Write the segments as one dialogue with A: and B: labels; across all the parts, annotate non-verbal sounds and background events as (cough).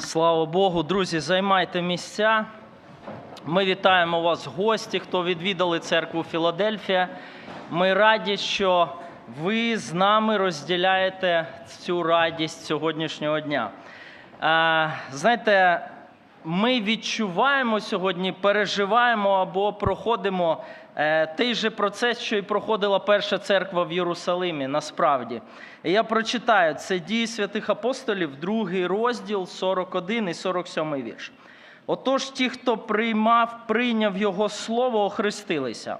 A: Слава Богу, друзі, займайте місця. Ми вітаємо вас, гості, хто відвідали церкву Філадельфія. Ми раді, що ви з нами розділяєте цю радість сьогоднішнього дня. Е, Знаєте, ми відчуваємо сьогодні, переживаємо або проходимо е, той же процес, що і проходила перша церква в Єрусалимі, насправді. Я прочитаю це дії святих апостолів, другий розділ, 41 і 47 вірш. Отож, ті, хто приймав, прийняв Його слово, охрестилися,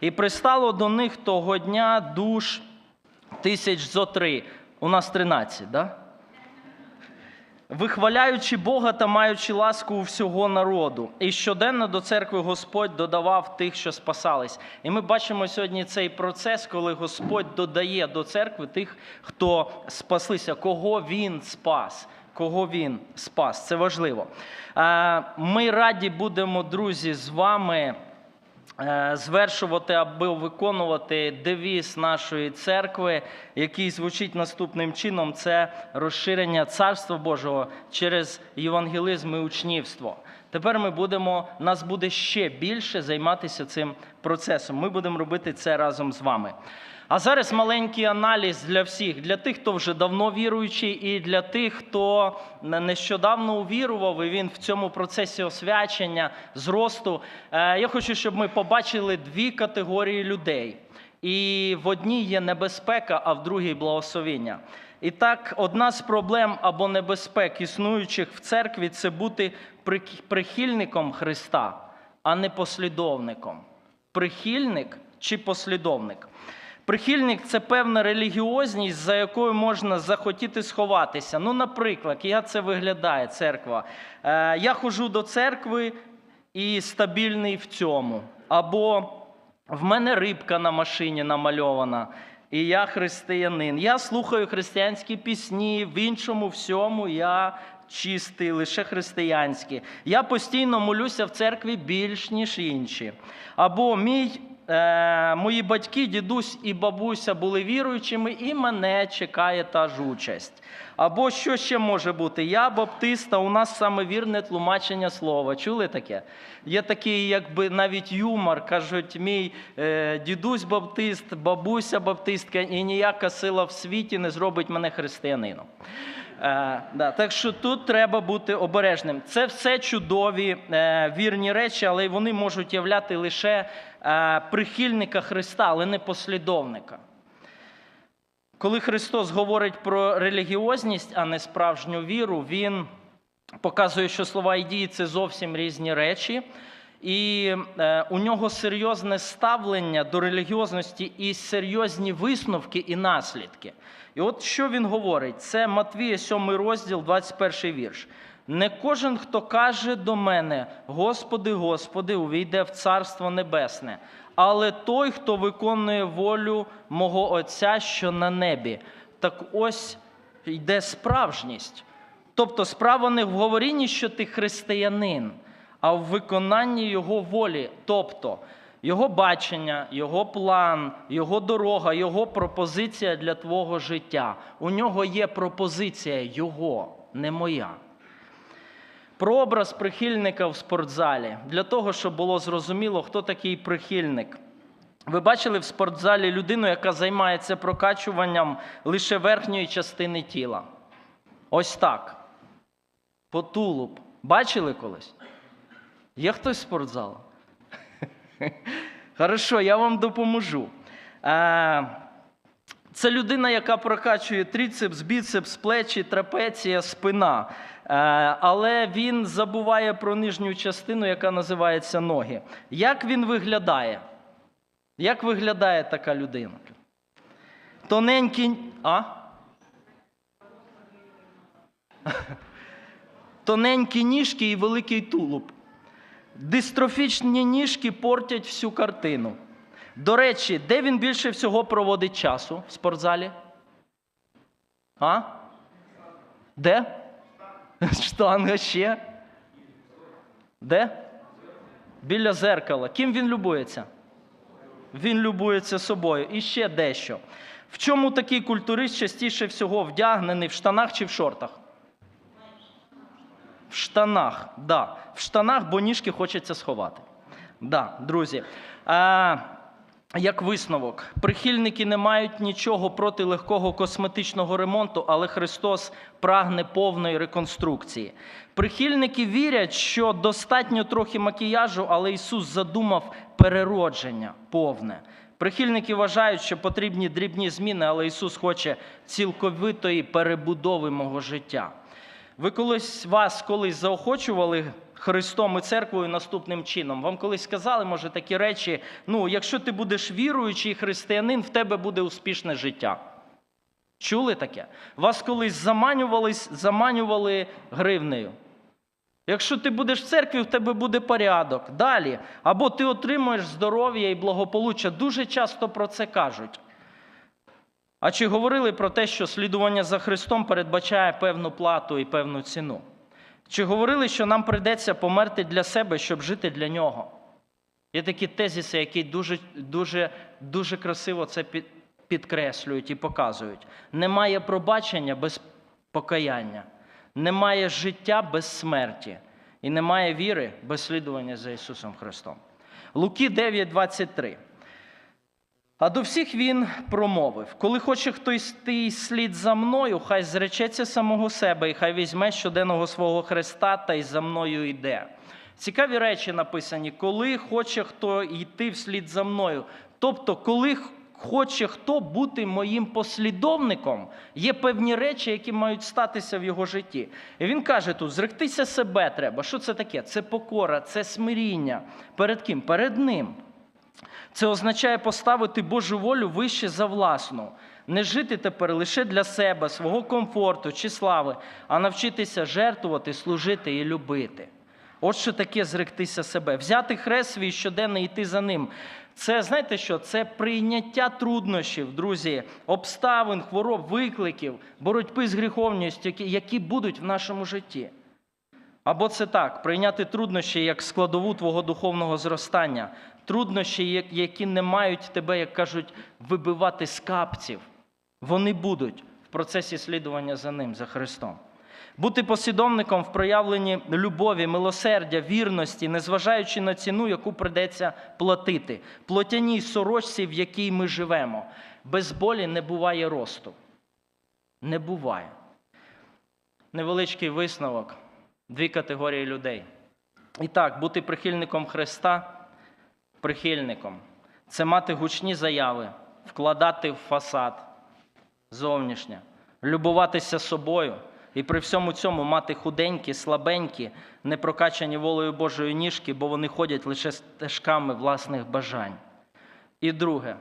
A: і пристало до них того дня душ тисяч зо три. У нас 13, да? Вихваляючи Бога та маючи ласку у всього народу. І щоденно до церкви Господь додавав тих, що спасались. І ми бачимо сьогодні цей процес, коли Господь додає до церкви тих, хто спаслися, кого Він спас. Кого він спас, це важливо. Е, Ми раді будемо, друзі, з вами звершувати або виконувати девіз нашої церкви, який звучить наступним чином: це розширення царства Божого через євангелізм і учнівство. Тепер ми будемо, нас буде ще більше займатися цим процесом. Ми будемо робити це разом з вами. А зараз маленький аналіз для всіх, для тих, хто вже давно віруючий, і для тих, хто нещодавно увірував, і він в цьому процесі освячення, зросту. Е, Я хочу, щоб ми побачили дві категорії людей. І в одній є небезпека, а в другій благословіння. І так, одна з проблем або небезпек, існуючих в церкві, це бути прихильником Христа, а не послідовником. Прихильник чи послідовник. Прихильник це певна релігіозність, за якою можна захотіти сховатися. Ну, наприклад, як це виглядає церква. Е, я ходжу до церкви і стабільний в цьому. Або в мене рибка на машині намальована, і я християнин. Я слухаю християнські пісні, в іншому всьому я чистий, лише християнський. Я постійно молюся в церкві більш, ніж інші. Або мій. Е, мої батьки, дідусь і бабуся були віруючими, і мене чекає та ж участь. Або що ще може бути? Я баптист, а у нас саме вірне тлумачення слова. Чули таке? Є такий, якби навіть юмор, кажуть, мій е, дідусь баптист, бабуся баптистка, і ніяка сила в світі не зробить мене християнином. Е, да, так що тут треба бути обережним. Це все чудові е, вірні речі, але вони можуть являти лише е, прихильника Христа, але не послідовника. Коли Христос говорить про релігіозність, а не справжню віру, Він показує, що слова і дії це зовсім різні речі. І у нього серйозне ставлення до релігіозності і серйозні висновки і наслідки. І от що він говорить? Це Матвія, 7 розділ, 21 вірш. Не кожен, хто каже до мене, Господи, Господи, увійде в Царство Небесне, але той, хто виконує волю мого Отця, що на небі. Так ось йде справжність. Тобто справа не в говорінні, що ти християнин, а в виконанні Його волі. Тобто Його бачення, Його план, Його дорога, Його пропозиція для твого життя. У нього є пропозиція Його, не моя. Про образ прихильника в спортзалі. Для того, щоб було зрозуміло, хто такий прихильник. Ви бачили в спортзалі людину, яка займається прокачуванням лише верхньої частини тіла. Ось так. Потулуб. Бачили колись? Є хтось в спортзалу? (laughs) Хорошо, я вам допоможу. Е, Це людина, яка прокачує трицепс, біцепс, плечі, трапеція, спина. Е, Але він забуває про нижню частину, яка називається ноги. Як він виглядає? Як виглядає така людина? Тоненький. А? (laughs) Тоненькі ніжки і великий тулуб. Дистрофічні ніжки портять всю картину. До речі, де він більше всього проводить часу в спортзалі? А? Де? Штанга ще? Де? Біля зеркала. Ким він любується? Він любується собою. І ще дещо. В чому такий культурист частіше всього вдягнений в штанах чи в шортах? В штанах, да, в штанах, бо ніжки хочеться сховати. Да, друзі. А, як висновок, прихильники не мають нічого проти легкого косметичного ремонту, але Христос прагне повної реконструкції. Прихильники вірять, що достатньо трохи макіяжу, але Ісус задумав переродження повне. Прихильники вважають, що потрібні дрібні зміни, але Ісус хоче цілковитої перебудови мого життя. Ви колись вас колись заохочували Христом і церквою наступним чином. Вам колись сказали, може, такі речі: ну, якщо ти будеш віруючий християнин, в тебе буде успішне життя. Чули таке? Вас колись заманювали, заманювали гривнею. Якщо ти будеш в церкві, в тебе буде порядок. Далі. Або ти отримуєш здоров'я і благополуччя. Дуже часто про це кажуть. А чи говорили про те, що слідування за Христом передбачає певну плату і певну ціну? Чи говорили, що нам прийдеться померти для себе, щоб жити для нього? Є такі тезиси, які дуже, дуже, дуже красиво це підкреслюють і показують. Немає пробачення без покаяння, немає життя без смерті, і немає віри без слідування за Ісусом Христом. Луки 9:23. А до всіх він промовив: коли хоче хтось йти слід за мною, хай зречеться самого себе, і хай візьме щоденного свого Христа та й за мною йде. Цікаві речі написані, коли хоче хто йти вслід за мною. Тобто, коли хоче хто бути моїм послідовником, є певні речі, які мають статися в його житті. І він каже тут: зректися себе треба. Що це таке? Це покора, це смиріння. Перед ким? Перед ним. Це означає поставити Божу волю вище за власну, не жити тепер лише для себе, свого комфорту чи слави, а навчитися жертвувати, служити і любити. От що таке зректися себе. Взяти хрест свій щоденно йти за ним. Це знаєте що? Це прийняття труднощів, друзі, обставин, хвороб, викликів, боротьби з гріховністю, які будуть в нашому житті. Або це так, прийняти труднощі як складову твого духовного зростання, труднощі, які не мають тебе, як кажуть, вибивати з капців. Вони будуть в процесі слідування за ним, за Христом. Бути послідовником в проявленні любові, милосердя, вірності, незважаючи на ціну, яку придеться платити, плотяній сорочці, в якій ми живемо. Без болі не буває росту. Не буває. Невеличкий висновок. Дві категорії людей. І так, бути прихильником Христа, прихильником це мати гучні заяви, вкладати в фасад зовнішнє, любуватися собою і при всьому цьому мати худенькі, слабенькі, непрокачані волею Божої ніжки, бо вони ходять лише стежками власних бажань. І друге,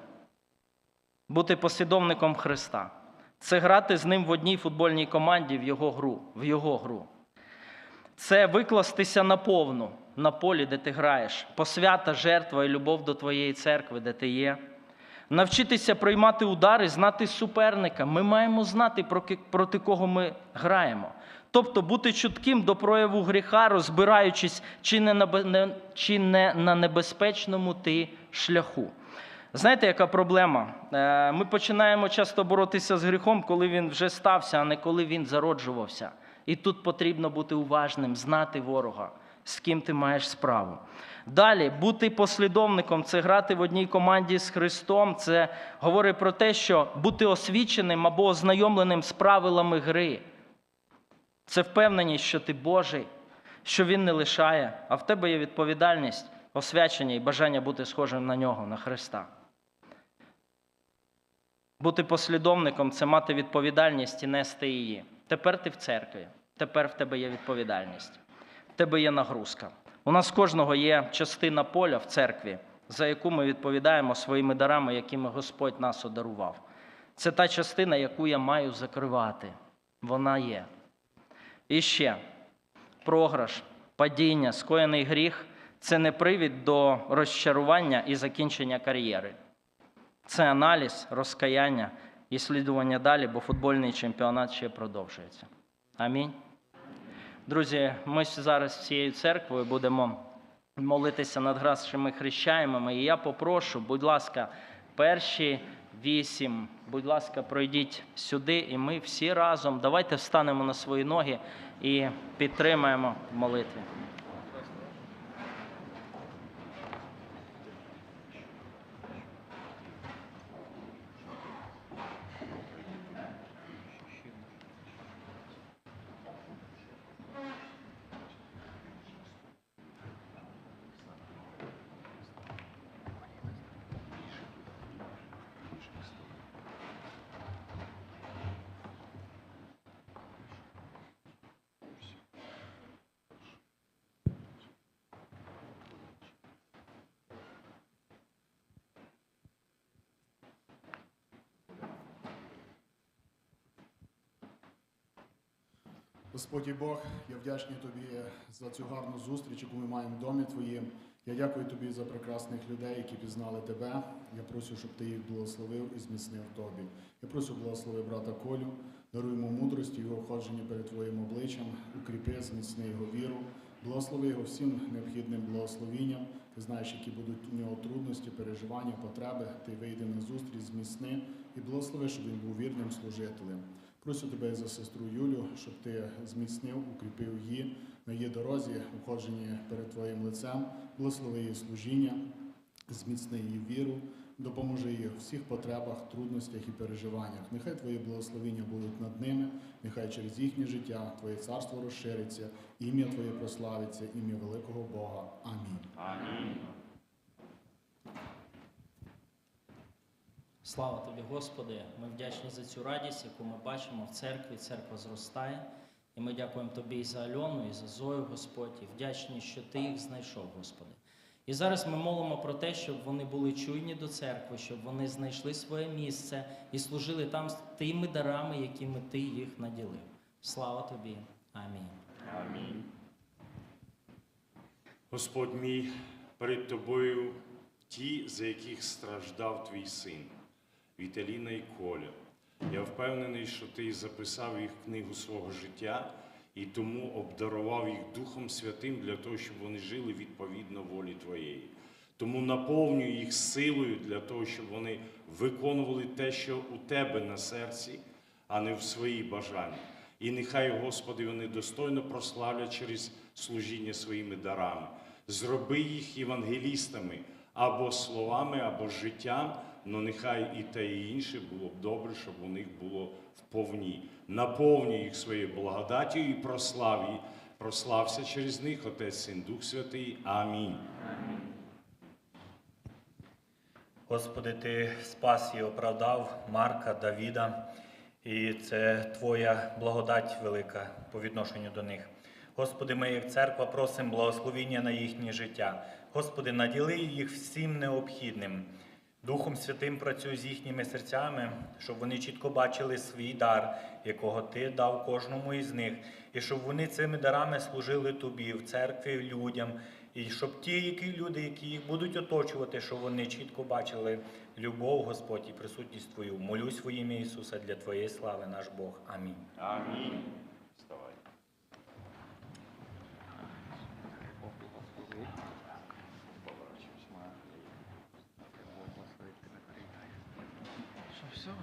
A: бути послідовником Христа. Це грати з ним в одній футбольній команді в його гру, в його гру. Це викластися наповну на полі, де ти граєш, посвята, жертва і любов до твоєї церкви, де ти є. Навчитися приймати удари, знати суперника. Ми маємо знати, проти кого ми граємо. Тобто бути чутким до прояву гріха, розбираючись, чи не на, чи не на небезпечному ти шляху. Знаєте, яка проблема? Е, Ми починаємо часто боротися з гріхом, коли він вже стався, а не коли він зароджувався. І тут потрібно бути уважним, знати ворога, з ким ти маєш справу. Далі, бути послідовником це грати в одній команді з Христом. Це говорить про те, що бути освіченим або ознайомленим з правилами гри. Це впевненість, що ти Божий, що Він не лишає, а в тебе є відповідальність, освячення і бажання бути схожим на нього, на Христа. Бути послідовником це мати відповідальність і нести її. Тепер ти в церкві, тепер в тебе є відповідальність, тебе є нагрузка. У нас кожного є частина поля в церкві, за яку ми відповідаємо своїми дарами, якими Господь нас одарував. Це та частина, яку я маю закривати. Вона є. І ще програш, падіння, скоєний гріх це не привід до розчарування і закінчення кар'єри. Це аналіз, розкаяння і слідування далі, бо футбольний чемпіонат ще продовжується. Амінь. Друзі, ми зараз всією церквою будемо молитися над нашими хрещаємами. І я попрошу, будь ласка, перші вісім. Будь ласка, пройдіть сюди, і ми всі разом давайте встанемо на свої ноги і підтримаємо молитві.
B: Господь Бог, я вдячний тобі за цю гарну зустріч, яку ми маємо в домі твоїм. Я дякую тобі за прекрасних людей, які пізнали тебе. Я прошу, щоб ти їх благословив і зміцнив тобі. Я прошу благослови брата Колю, даруй йому мудрості, його входження перед твоїм обличчям, укріпи, зміцни його віру, благослови його всім необхідним благословінням. Ти знаєш, які будуть у нього трудності, переживання, потреби. Ти вийди на зустріч, зміцни і благослови, щоб він був вірним служителем. Прошу тебе за сестру Юлю, щоб ти зміцнив, укріпив її на її дорозі, уходженні перед твоїм лицем, благослови її служіння, зміцни її віру, допоможи їй у всіх потребах, трудностях і переживаннях. Нехай твої благословіння будуть над ними, нехай через їхнє життя Твоє царство розшириться, ім'я Твоє прославиться, ім'я великого Бога. Амінь.
A: Слава тобі, Господи! Ми вдячні за цю радість, яку ми бачимо в церкві. Церква зростає. І ми дякуємо тобі і за Альону, і за Зою, Господь, і вдячні, що ти їх знайшов, Господи. І зараз ми молимо про те, щоб вони були чуйні до церкви, щоб вони знайшли своє місце і служили там тими дарами, якими ти їх наділив. Слава тобі. Амінь.
C: Амінь. Господь мій, перед тобою ті, за яких страждав твій син, Віталіна і Коля. Я впевнений, що ти записав їх книгу свого життя і тому обдарував їх Духом Святим для того, щоб вони жили відповідно волі Твоєї. Тому наповнюй їх силою для того, щоб вони виконували те, що у тебе на серці, а не в свої бажання. І нехай, Господи, вони достойно прославлять через служіння своїми дарами. Зроби їх євангелістами або словами, або життям, але нехай і те, і інше було б добре, щоб у них було вповні. Наповнюй їх своєю благодаттю і прослав. Прослався через них, Отець, Син, Дух Святий. Амінь.
D: Господи, Ти спас і оправдав Марка, Давіда, і це Твоя благодать велика по відношенню до них. Господи, ми, як церква, просимо благословіння на їхнє життя. Господи, наділи їх всім необхідним. Духом Святим працюй з їхніми серцями, щоб вони чітко бачили свій дар, якого Ти дав кожному із них, і щоб вони цими дарами служили Тобі в церкві, людям, і щоб ті, які люди, які їх будуть оточувати, щоб вони чітко бачили любов, Господь, і присутність Твою. Молюсь во ім'я Ісуса для Твоєї слави, наш Бог. Амінь.
C: Амінь. Вставай.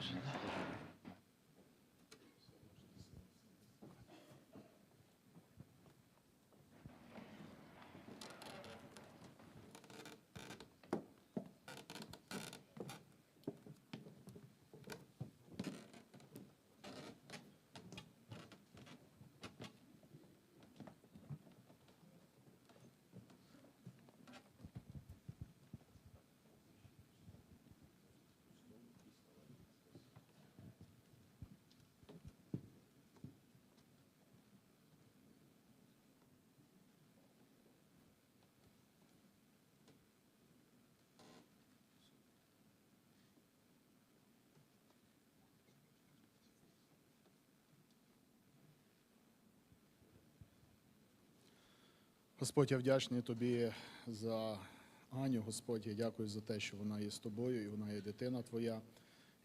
A: Що,
B: Господь, я вдячний тобі за Аню. Господь, я дякую за те, що вона є з тобою і вона є дитина твоя.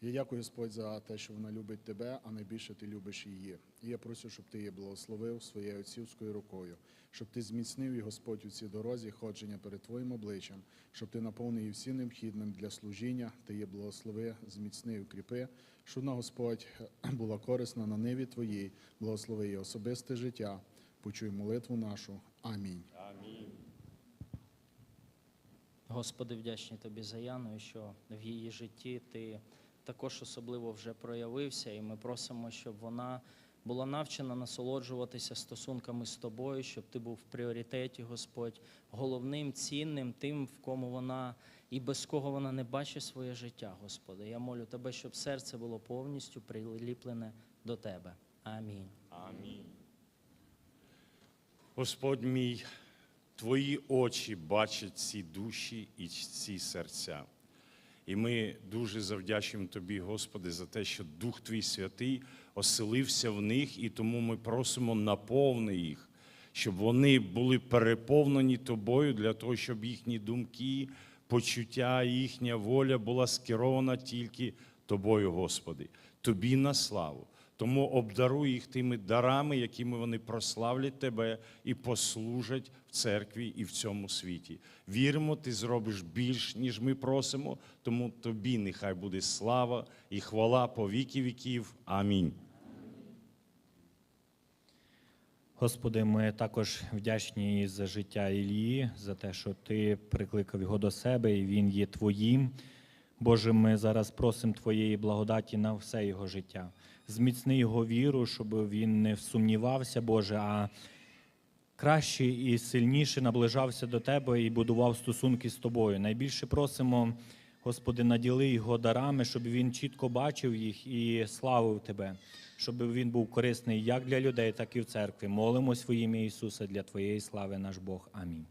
B: Я дякую, Господь, за те, що вона любить тебе, а найбільше ти любиш її. І я прошу, щоб ти її благословив своєю отцівською рукою, щоб ти зміцнив її, Господь, у цій дорозі ходження перед Твоїм обличчям, щоб ти наповнив її всім необхідним для служіння, ти її благослови, зміцни укріпи, щоб вона, Господь, була корисна на ниві Твоїй, благослови її особисте життя. Почуй молитву нашу. Амінь.
A: Господи, вдячні тобі за Яну, і що в її житті ти також особливо вже проявився, і ми просимо, щоб вона була навчена насолоджуватися стосунками з тобою, щоб ти був в пріоритеті, Господь, головним, цінним, тим, в кому вона і без кого вона не бачить своє життя, Господи. Я молю тебе, щоб серце було повністю приліплене до тебе. Амінь.
C: Амінь. Господь мій, твої очі бачать ці душі і ці серця. І ми дуже завдячуємо Тобі, Господи, за те, що Дух Твій Святий оселився в них, і тому ми просимо наповни їх, щоб вони були переповнені Тобою для того, щоб їхні думки, почуття, їхня воля була скерована тільки Тобою, Господи. Тобі на славу. Тому обдаруй їх тими дарами, якими вони прославлять тебе і послужать в церкві і в цьому світі. Віримо, ти зробиш більш, ніж ми просимо, тому тобі нехай буде слава і хвала по віки віків. Амінь.
D: Господи, ми також вдячні за життя Ілії, за те, що Ти прикликав його до себе, і він є Твоїм. Боже, ми зараз просимо Твоєї благодаті на все його життя. Зміцни його віру, щоб він не сумнівався, Боже, а краще і сильніше наближався до Тебе і будував стосунки з Тобою. Найбільше просимо, Господи, наділи його дарами, щоб він чітко бачив їх і славив Тебе, щоб він був корисний як для людей, так і в церкві. Молимось в ім'я Ісуса для Твоєї слави, наш Бог. Амінь.